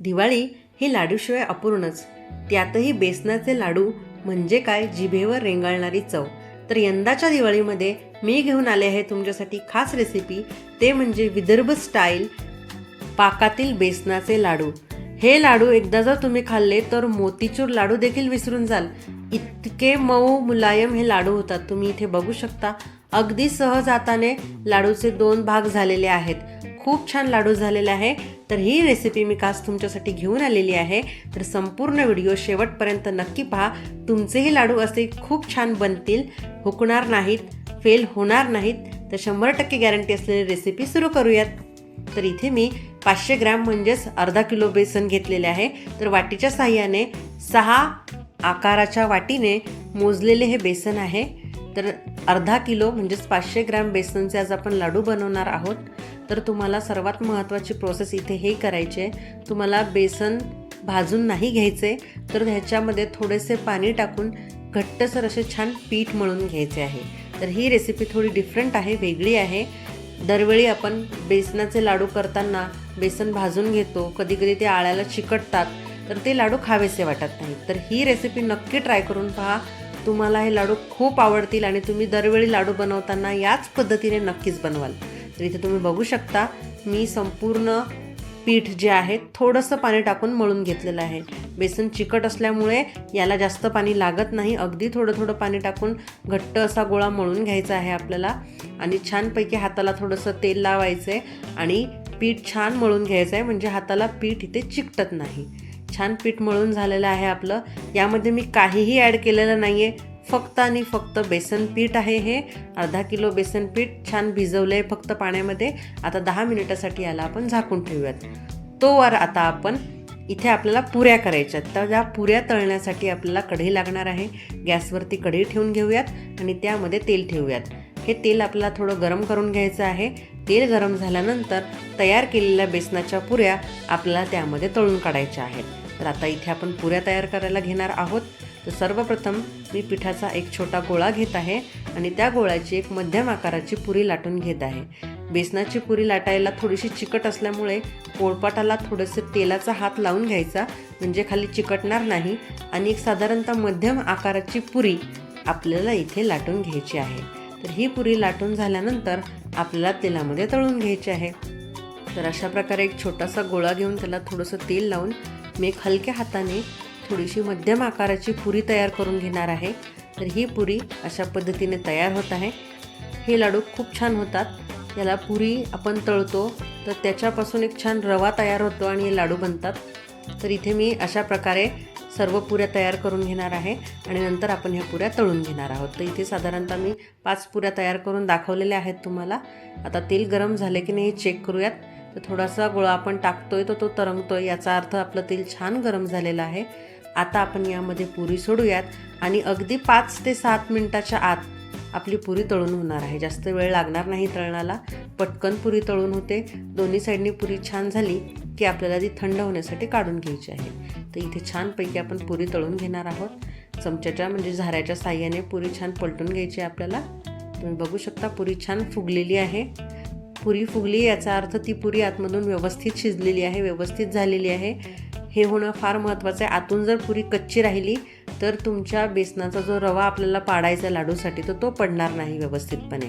दिवाळी ही लाडूशिवाय अपूर्णच. त्यातही बेसनाचे लाडू म्हणजे काय? जिभेवर रेंगाळणारी चव. तर यंदाच्या दिवाळीमध्ये मी घेऊन आले आहे तुमच्यासाठी खास रेसिपी ते म्हणजे विदर्भ स्टाईल पाकातील बेसनाचे लाडू. हे लाडू एकदा जर तुम्ही खाल्ले तर मोतीचूर लाडू देखील विसरून जाल. इतके मऊ मुलायम हे लाडू होतात. तुम्ही इथे बघू शकता. अगदी सहज हाताने लाडूचे दोन भाग झालेले आहेत. खूप छान लाडू झालेला आहे. तर ही रेसिपी मी खास तुमच्यासाठी घेऊन आलेली आहे. तर संपूर्ण व्हिडिओ शेवटपर्यंत नक्की पहा. तुमचेही लाडू असे खूप छान बनतील. हुकणार नाहीत फेल होणार नाहीत. तर शंभर टक्के गॅरंटी असलेली रेसिपी सुरू करूयात. तर इथे मी पाचशे ग्रॅम म्हणजेच अर्धा किलो बेसन घेतलेले आहे. तर वाटीच्या साह्याने सहा आकाराच्या वाटीने मोजलेले हे बेसन आहे. तर अर्धा किलो म्हणजेच पाचशे ग्रॅम बेसनचे आज आपण लाडू बनवणार आहोत. तर तुम्हाला सर्वात महत्त्वाची प्रोसेस इथे हे करायची आहे. तुम्हाला बेसन भाजून नाही घ्यायचे तर ह्याच्यामध्ये थोडेसे पाणी टाकून घट्टसर असे छान पीठ मळून घ्यायचे आहे. तर ही रेसिपी थोडी डिफरंट आहे वेगळी आहे. दरवेळी आपण बेसनाचे लाडू करताना बेसन भाजून घेतो कधी कधी ते आळ्याला चिकटतात तर ते लाडू खावेसे वाटत नाहीत. तर ही रेसिपी नक्की ट्राय करून पहा. तुम्हाला हे लाडू खूप आवडतील आणि तुम्ही दरवेळी लाडू बनवताना याच पद्धतीने नक्कीच बनवाल. तर इथे तुम्ही बघू शकता मी संपूर्ण पीठ जे आहे थोडंसं पाणी टाकून मळून घेतलेलं आहे. बेसन चिकट असल्यामुळे याला जास्त पाणी लागत नाही. अगदी थोडं थोडं पाणी टाकून घट्ट असा गोळा मळून घ्यायचा आहे आपल्याला. आणि छानपैकी हाताला थोडंसं तेल लावायचं आहे आणि पीठ छान मळून घ्यायचं आहे म्हणजे हाताला पीठ इथे चिकटत नाही. छान पीठ मळून झालेलं आहे आपलं. यामध्ये मी काहीही ॲड केलेलं नाही आहे फक्त आणि फक्त बेसन पीठ आहे हे. अर्धा किलो बेसन पीठ छान भिजवलं आहे फक्त पाण्यामध्ये. आता दहा मिनिटासाठी याला आपण झाकून ठेवूयात. तोवर आता आपण इथे आपल्याला पुऱ्या करायच्या आहेत तर ज्या पुऱ्या तळण्यासाठी आपल्याला कढई लागणार आहे. गॅसवरती कढई ठेवून घेऊयात आणि त्यामध्ये तेल ठेवूयात. हे तेल आपल्याला थोडं गरम करून घ्यायचं आहे. तेल गरम झाल्यानंतर तयार केलेल्या बेसनाच्या पुऱ्या आपल्याला त्यामध्ये तळून काढायच्या आहेत. तर आता इथे आपण पुऱ्या तयार करायला घेणार आहोत. तर सर्वप्रथम मी पिठाचा एक छोटा गोळा घेत आहे आणि त्या गोळ्याची एक मध्यम आकाराची पुरी लाटून घेत आहे. बेसनाची पुरी लाटायला थोडीशी चिकट असल्यामुळे पोळपाटाला थोडंसं तेलाचा हात लावून घ्यायचा म्हणजे खाली चिकटणार नाही आणि एक साधारणतः मध्यम आकाराची पुरी आपल्याला इथे लाटून घ्यायची आहे. तर ही पुरी लाटून झाल्यानंतर आपल्याला तेलामध्ये तळून घ्यायची आहे. तर अशा प्रकारे एक छोटासा गोळा घेऊन त्याला थोडंसं तेल लावून मी एक हलक्या हाताने थोडीशी मध्यम आकाराची पुरी तयार करून घेणार आहे. तर ही पुरी अशा पद्धतीने तयार होत आहे. हे लाडू खूप छान होतात. याला पुरी आपण तळतो. तर त्याच्यापासून एक छान रवा तयार होतो आणि हे लाडू बनतात. तर इथे मी अशा प्रकारे सर्व पुऱ्या तयार करून घेणार आहे आणि नंतर आपण ह्या पुऱ्या तळून घेणार आहोत. तर इथे साधारणतः मी पाच पुऱ्या तयार करून दाखवलेल्या आहेत तुम्हाला. आता तेल गरम झाले की नाही हे चेक करूयात. तर थोडासा गोळा आपण टाकतोय तर तो तरंगतोय. याचा अर्थ आपलं तेल छान गरम झालेलं आहे. आता आपण यामध्ये पुरी सोडूयात आणि अगदी पाच ते सात मिनटाच्या आत आपली पुरी तळून होणार आहे. जास्त वेळ लागणार नाही तळणाला. पटकन पुरी तळून होते. दोन्ही साईडनी पुरी छान झाली की आपल्याला ती थंड होण्यासाठी काढून घ्यायची आहे. तर इथे छानपैकी आपण पुरी तळून घेणार आहोत. चमच्याच्या म्हणजे झाऱ्याच्या साह्याने पुरी छान पलटून घ्यायची आहे आपल्याला. तुम्ही बघू शकता पुरी छान फुगलेली आहे. पुरी फुगली याचा अर्थ ती पुरी आतमधून व्यवस्थित शिजलेली आहे व्यवस्थित झालेली आहे. हे होणं फार महत्त्वाचं आहे. आतून जर पुरी कच्ची राहिली तर तुमच्या बेसनाचा जो रवा आपल्याला पाडायचा लाडूसाठी तर तो पडणार नाही व्यवस्थितपणे.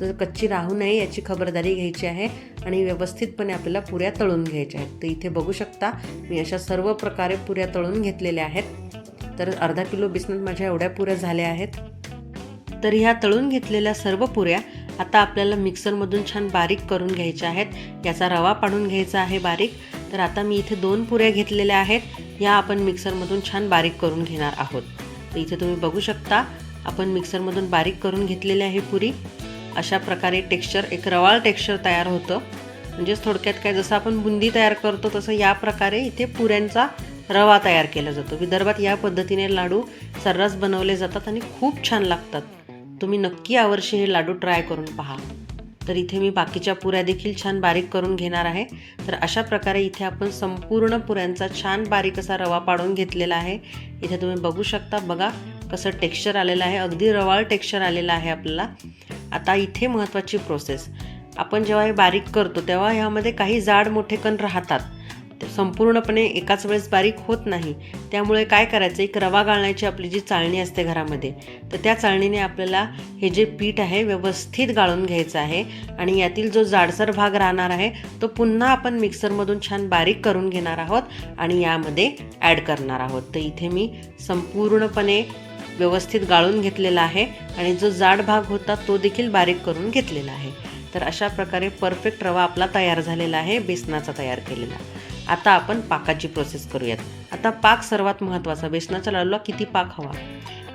तर कच्ची राहू नये याची खबरदारी घ्यायची आहे आणि व्यवस्थितपणे आपल्याला पुऱ्या तळून घ्यायच्या आहेत. तर इथे बघू शकता मी अशा सर्व प्रकारे पुऱ्या तळून घेतलेल्या आहेत. तर अर्धा किलो बेसनात माझ्या एवढ्या पुऱ्या झाल्या आहेत. तर ह्या तळून घेतलेल्या सर्व पुऱ्या आता आपल्याला मिक्सरमधून छान बारीक करून घ्यायच्या आहेत. याचा रवा पाडून घ्यायचा आहे बारीक. तर आता मी इथे दोन पुऱ्या घेतलेल्या आहेत. या आपण मिक्सरमधून छान बारीक करून घेणार आहोत. तर इथे तुम्ही बघू शकता आपण मिक्सरमधून बारीक करून घेतलेली आहे पुरी. अशा प्रकारे टेक्स्चर एक रवाळ टेक्स्चर तयार होतं. म्हणजेच थोडक्यात काय जसं आपण बुंदी तयार करतो तसं या प्रकारे इथे पुऱ्यांचा रवा तयार केला जातो. विदर्भात या पद्धतीने लाडू सर्रास बनवले जातात आणि खूप छान लागतात. तुम्ही नक्की यावर्षी हे लाडू ट्राय करून पहा. तर इथे मी बाकीच्या पुऱ्या देखील छान बारीक करून घेणार आहे. तर अशा प्रकारे इथे आपण संपूर्ण पुऱ्यांचा छान बारीक असा रवा पाडून घेतलेला आहे. इथे तुम्ही बघू शकता बघा कसं टेक्स्चर आलेलं आहे. अगदी रवाळ टेक्स्चर आलेलं आहे आपल्याला. आता इथे महत्त्वाची प्रोसेस आपण जेव्हा हे बारीक करतो तेव्हा ह्यामध्ये काही जाड मोठे कण राहतात. संपूर्णपणे एकाच वेळेस बारीक होत नाही. त्यामुळे काय करायचं? एक रवा गाळण्याची आपली जी चाळणी असते घरामध्ये तर त्या चाळणीने आपल्याला हे जे पीठ आहे व्यवस्थित गाळून घ्यायचं आहे आणि यातील जो जाडसर भाग राहणार आहे तो पुन्हा आपण मिक्सरमधून छान बारीक करून घेणार आहोत आणि यामध्ये ॲड करणार आहोत. तर इथे मी संपूर्णपणे व्यवस्थित गाळून घेतलेला आहे आणि जो जाड भाग होता तो देखील बारीक करून घेतलेला आहे. तर अशा प्रकारे परफेक्ट रवा आपला तयार झालेला आहे बेसनाचा तयार केलेला. आता आपण पाकाची प्रोसेस करूयात. आता पाक सर्वात महत्त्वाचा बेसनाच्या लाडूला किती पाक हवा?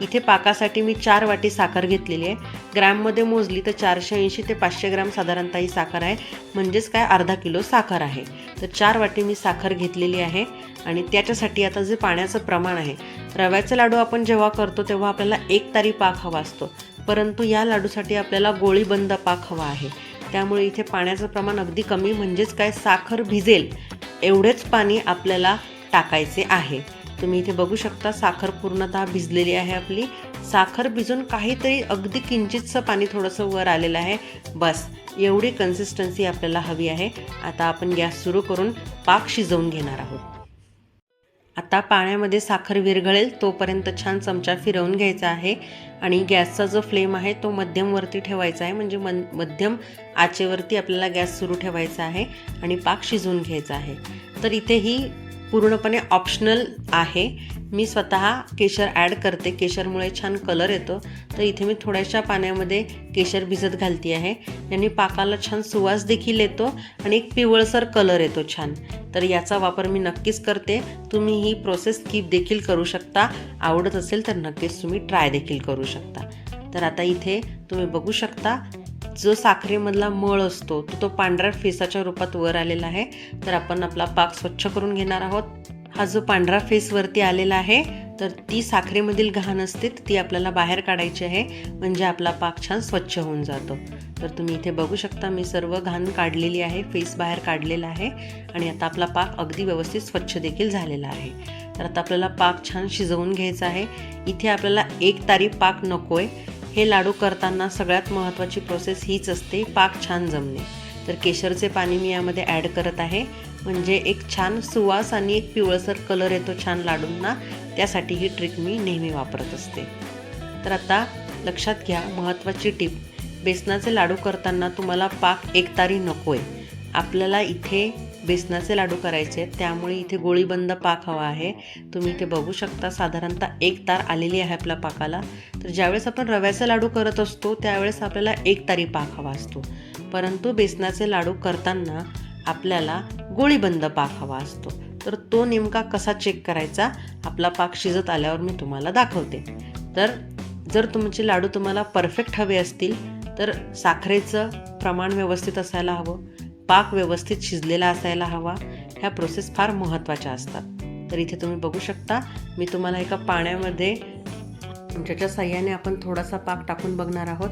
इथे पाकासाठी मी चार वाटी साखर घेतलेली आहे. ग्रॅममध्ये मोजली तर चारशे ऐंशी ते पाचशे ग्रॅम साधारणतः ही साखर आहे. म्हणजेच काय? अर्धा किलो साखर आहे. तर चार वाटी मी साखर घेतलेली आहे. आणि त्याच्यासाठी आता जे पाण्याचं प्रमाण आहे रव्याचे लाडू आपण जेव्हा करतो तेव्हा आपल्याला एक तारी पाक हवा असतो. परंतु या लाडूसाठी आपल्याला गोळीबंद पाक हवा आहे. त्यामुळे इथे पाण्याचं प्रमाण अगदी कमी. म्हणजेच काय? साखर भिजेल. एवढेच पाणी आपल्याला टाकायचे आहे. तुम्ही इथे बघू शकता साखर पूर्णतः भिजलेली आहे आपली. साखर भिजून काहीतरी अगदी किंचितचं पाणी थोडंसं वर आलेलं आहे. बस एवढी कन्सिस्टन्सी आपल्याला हवी आहे. आता आपण गॅस सुरू करून पाक शिजवून घेणार आहोत. आता पाण्यामध्ये साखर विरघळेल तोपर्यंत छान चमचा फिरवून घ्यायचा आहे. आणि गॅसचा जो फ्लेम आहे तो मध्यमवरती ठेवायचा आहे. म्हणजे मन मध्यम आचेवरती आपल्याला गॅस सुरू ठेवायचा आहे आणि पाक शिजवून घ्यायचा आहे. तर इथे ही पूर्णपणे ऑप्शनल आहे. मी स्वतः केशर ॲड करते. केशरमुळे छान कलर येतो. तर इथे मी थोड्याशा पाण्यामध्ये केशर भिजत घालते आहे. यांनी पाकाला छान सुवास देखील येतो आणि एक पिवळसर कलर येतो छान. तर याचा वापर मी नक्कीच करते. तुम्ही ही प्रोसेस स्किप देखील करू शकता. आवडत असेल तर नक्कीच तुम्ही ट्राय देखील करू शकता. तर आता इथे तुम्ही बघू शकता जो साखरेमधला मळ असतो तो तो पांढऱ्या फेसाच्या रूपात वर आलेला आहे. तर आपण आपला पाक स्वच्छ करून घेणार आहोत. हा जो पांढरा फेस वरती आलेला आहे तर ती साखरेमधील घाण असते ती आपल्याला बाहेर काढायची आहे. म्हणजे आपला पाक छान स्वच्छ होऊन जातो. तर तुम्ही इथे बघू शकता मी सर्व घाण काढलेली आहे फेस बाहेर काढलेला आहे. आणि आता आपला पाक अगदी व्यवस्थित स्वच्छ देखील झालेला आहे. तर आता आपल्याला पाक छान शिजवून घ्यायचा आहे. इथे आपल्याला एक तारी पाक नको आहे हे लाडू करताना सगळ्यात महत्त्वाची प्रोसेस हीच असते पाक छान जमणे. तर केशरचे पाणी मी यामध्ये ॲड करत आहे. म्हणजे एक छान सुवास आणि एक पिवळसर कलर येतो छान लाडूंना. त्यासाठी ही ट्रिक मी नेहमी वापरत असते. तर आता लक्षात घ्या महत्त्वाची टीप बेसनाचे लाडू करताना तुम्हाला पाक एकतारी नको आहे आपल्याला इथे बेसनाचे लाडू करायचे आहेत. त्यामुळे इथे गोळीबंद पाक हवा आहे. तुम्ही इथे बघू शकता साधारणतः एक तार आलेली आहे आपल्या पाकाला. तर ज्यावेळेस आपण रव्याचा लाडू करत असतो त्यावेळेस आपल्याला एक तारी पाक हवा असतो. परंतु बेसनाचे लाडू करताना आपल्याला गोळीबंद पाक हवा असतो. तर तो नेमका कसा चेक करायचा? आपला पाक शिजत आल्यावर मी तुम्हाला दाखवते. तर जर तुमचे लाडू तुम्हाला परफेक्ट हवे असतील तर साखरेचं प्रमाण व्यवस्थित असायला हवं. पाक व्यवस्थित शिजलेला असायला हवा. ह्या प्रोसेस फार महत्त्वाच्या असतात. तर इथे तुम्ही बघू शकता मी तुम्हाला एका पाण्यामध्ये ज्याच्या साह्याने आपण थोडासा पाक टाकून बघणार आहोत.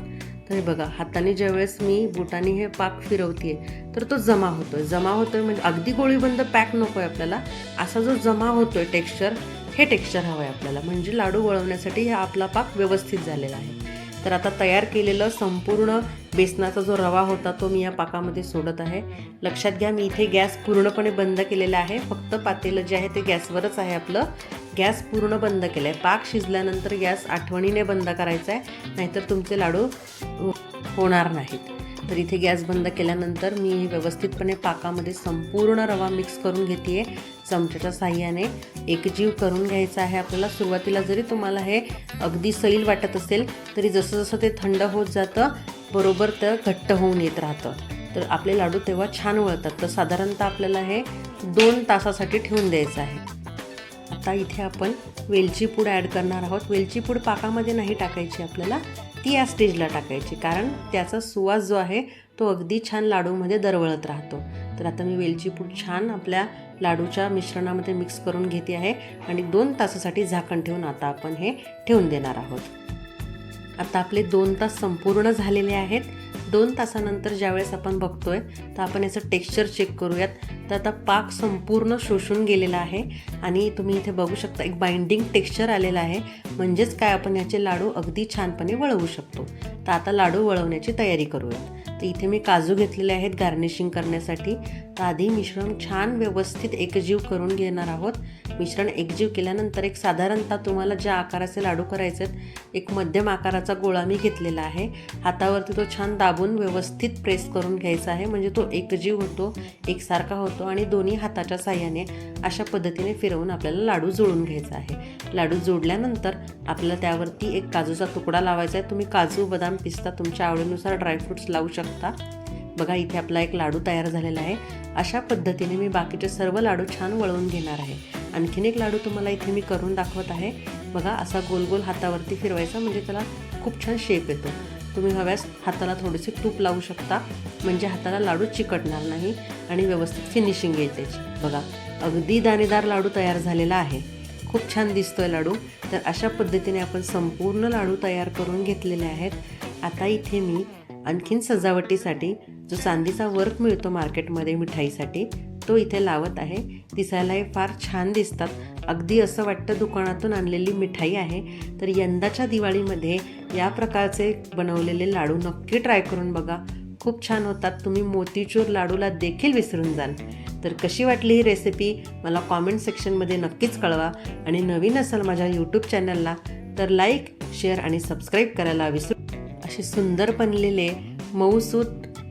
तर हे बघा हाताने ज्यावेळेस मी बुटाने हे पाक फिरवते तर तो जमा होतो आहे जमा होतो आहे म्हणजे अगदी गोळीबंद पॅक नको आहे आपल्याला. असा जो जमा होतो आहे टेक्स्चर हे टेक्स्चर हवं आहे आपल्याला. म्हणजे लाडू वळवण्यासाठी हा आपला पाक व्यवस्थित झालेला आहे. तर आता तयार केलेलं संपूर्ण बेसनाचा जो रवा होता तो मी या पाकामध्ये सोडत आहे. लक्षात घ्या मी इथे गॅस पूर्णपणे बंद केलेला आहे. फक्त पातेलं जे आहे ते गॅसवरच आहे आपलं. गॅस पूर्ण बंद केलं आहे पाक शिजल्यानंतर गॅस आठवणीने बंद करायचा आहे नाहीतर तुमचे लाडू होणार नाहीत. तर इथे गॅस बंद केल्यानंतर मी व्यवस्थितपणे पाकामध्ये संपूर्ण रवा मिक्स करून घेते चमच्याच्या साह्याने. एकजीव करून घ्यायचा आहे आपल्याला. सुरुवातीला जरी तुम्हाला हे अगदी सैल वाटत असेल तरी जसं जसं ते थंड होत जातं बरोबर तर घट्ट होऊन येत राहतं. तर आपले लाडू तेव्हा छान वळतात. तर साधारणतः आपल्याला हे दोन तासासाठी ठेवून द्यायचं आहे. आता इथे आपण वेलची पूड ॲड करणार आहोत. वेलची पूड पाकामध्ये नाही टाकायची आपल्याला. ती या स्टेजला टाकायची. कारण त्याचा सुवास जो आहे तो अगदी छान लाडूमध्ये दरवळत राहतो. तर आता मी वेलची पूड छान आपल्या लाडूच्या मिश्रणामध्ये मिक्स करून घेते आहे आणि दोन तासासाठी झाकण ठेवून आता आपण हे ठेवून देणार आहोत. आता आपले दोन तास संपूर्ण झालेले आहेत. दोन तासानंतर ज्यावेळेस आपण बघतोय तर आपण याचं टेक्स्चर चेक करूयात. तर आता पाक संपूर्ण शोषून गेलेला आहे आणि तुम्ही इथे बघू शकता एक बाइंडिंग टेक्स्चर आलेलं आहे. म्हणजेच काय आपण याचे लाडू अगदी छानपणे वळवू शकतो. तर आता लाडू वळवण्याची तयारी करूयात. तर इथे मी काजू घेतलेले आहेत गार्निशिंग करण्यासाठी. आधी मिश्रण छान व्यवस्थित एकजीव करून घेणार आहोत. मिश्रण एकजीव केल्यानंतर एक साधारणतः तुम्हाला ज्या आकाराचे लाडू करायचे आहेत एक मध्यम आकाराचा गोळा मी घेतलेला आहे. हातावरती तो छान दाबून व्यवस्थित प्रेस करून घ्यायचा आहे. म्हणजे तो एकजीव होतो एकसारखा होतो आणि दोन्ही हाताच्या साह्याने अशा पद्धतीने फिरवून आपल्याला लाडू जोडून घ्यायचा आहे. लाडू जोडल्यानंतर आपल्याला त्यावरती एक काजूचा तुकडा लावायचा आहे. तुम्ही काजू बदाम पिस्ता तुमच्या आवडीनुसार ड्रायफ्रुट्स लावू शकता. बघा इथे आपला एक लाडू तयार झालेला आहे. अशा पद्धतीने मी बाकीचे सर्व लाडू छान वळवून घेणार आहे. आणखीन एक लाडू तुम्हाला इथे मी करून दाखवत आहे. बघा असा गोल गोल हातावरती फिरवायचा म्हणजे त्याला खूप छान शेप येतो. तुम्ही हव्यास हाताला थोडेसे तूप लावू शकता म्हणजे हाताला लाडू चिकटणार नाही आणि व्यवस्थित फिनिशिंग येईल त्याची बघा अगदी दाणेदार लाडू तयार झालेला आहे. खूप छान दिसतोय लाडू. तर अशा पद्धतीने आपण संपूर्ण लाडू तयार करून घेतलेले आहेत. आता इथे मी आणखीन सजावटीसाठी जो चांदीचा वर्क मिळतो मार्केटमध्ये मिठाईसाठी तो इथे लावत आहे. दिसायलाही फार छान दिसतात. अगदी असं वाटतं दुकानातून आणलेली मिठाई आहे. तर यंदाच्या दिवाळीमध्ये या प्रकारचे बनवलेले लाडू नक्की ट्राय करून बघा. खूप छान होतात. तुम्ही मोतीचूर लाडूला देखील विसरून जाल. तर कशी वाटली ही रेसिपी मला कॉमेंट सेक्शनमध्ये नक्कीच कळवा. आणि नवीन असाल माझ्या यूट्यूब चॅनलला तर लाईक शेअर आणि सबस्क्राईब करायला विसरू असे सुंदर बनलेले मऊसूत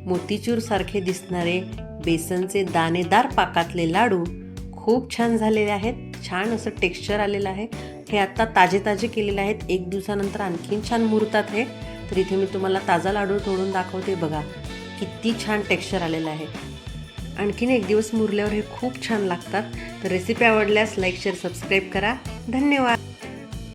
मोतीचूरसारखे दिसणारे बेसनचे दाणेदार पाकातले लाडू खूप छान झालेले आहेत. छान असं टेक्स्चर आलेलं आहे. हे आत्ता ताजे ताजे केलेले आहेत. एक दिवसानंतर आणखीन छान मुरतात हे. तर इथे मी तुम्हाला ताजा लाडू तोडून दाखवते बघा. किती छान टेक्स्चर आलेलं आहे. आणखीन एक दिवस मुरल्यावर हे खूप छान लागतात. तर रेसिपी आवडल्यास लाईक शेअर सबस्क्राईब करा. धन्यवाद.